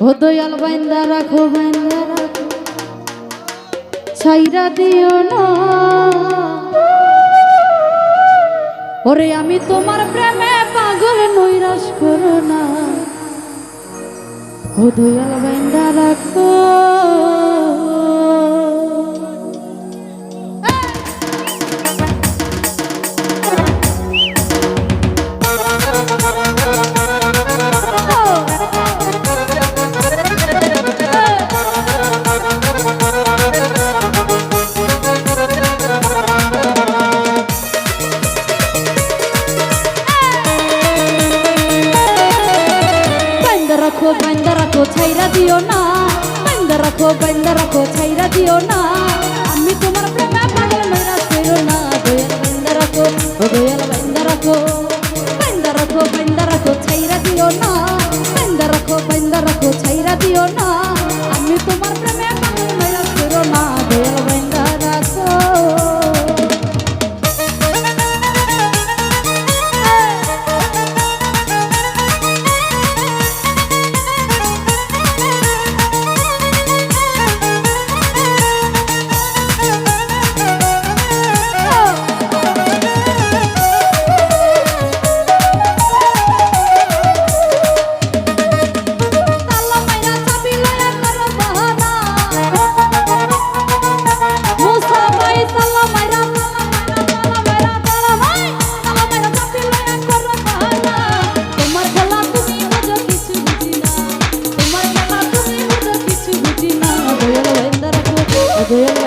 ও দয়াল বাইন্দা রাখো বাইন্দা রাখো। ছাইরা দিও না। ওরে আমি তোমার প্রেমে পাগল, নৈরাশ করো না। ও দয়াল বাইন্দা রাখো। রাখো ছাইরা দিও না বান্ধা রাখো বান্ধা রাখো ছাইরা দিও না। Adriana.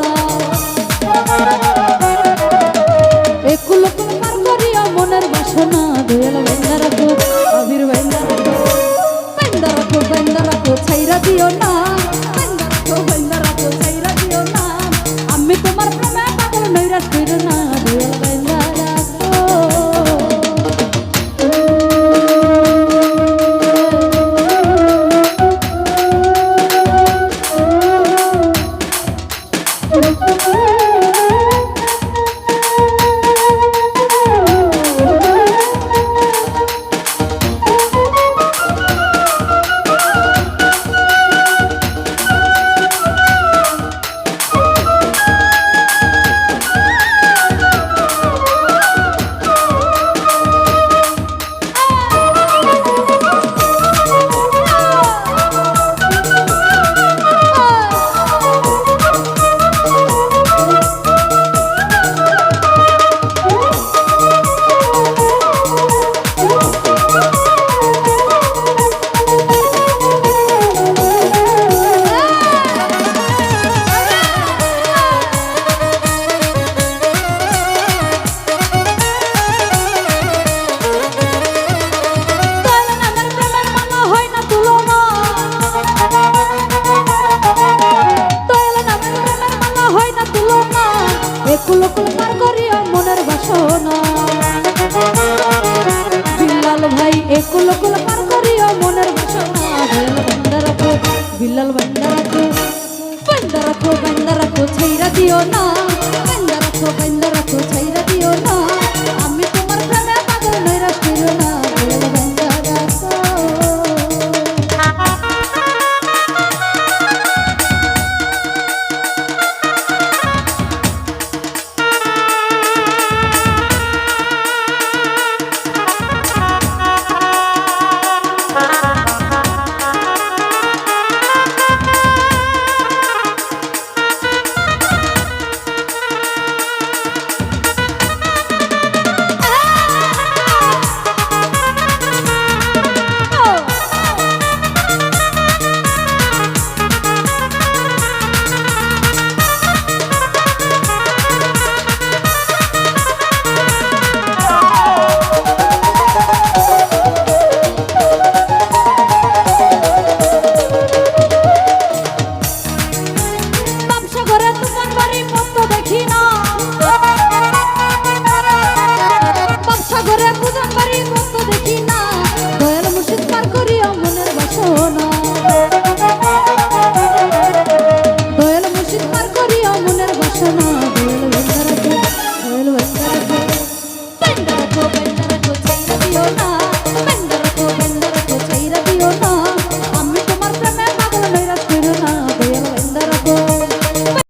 না একুল তোমার করিয়া মনের বাসনা দয়াল রাখো বিল্লাল বান্দা রাখো বান্দা রাখো বান্দা রাখো ছাইরা দিও না।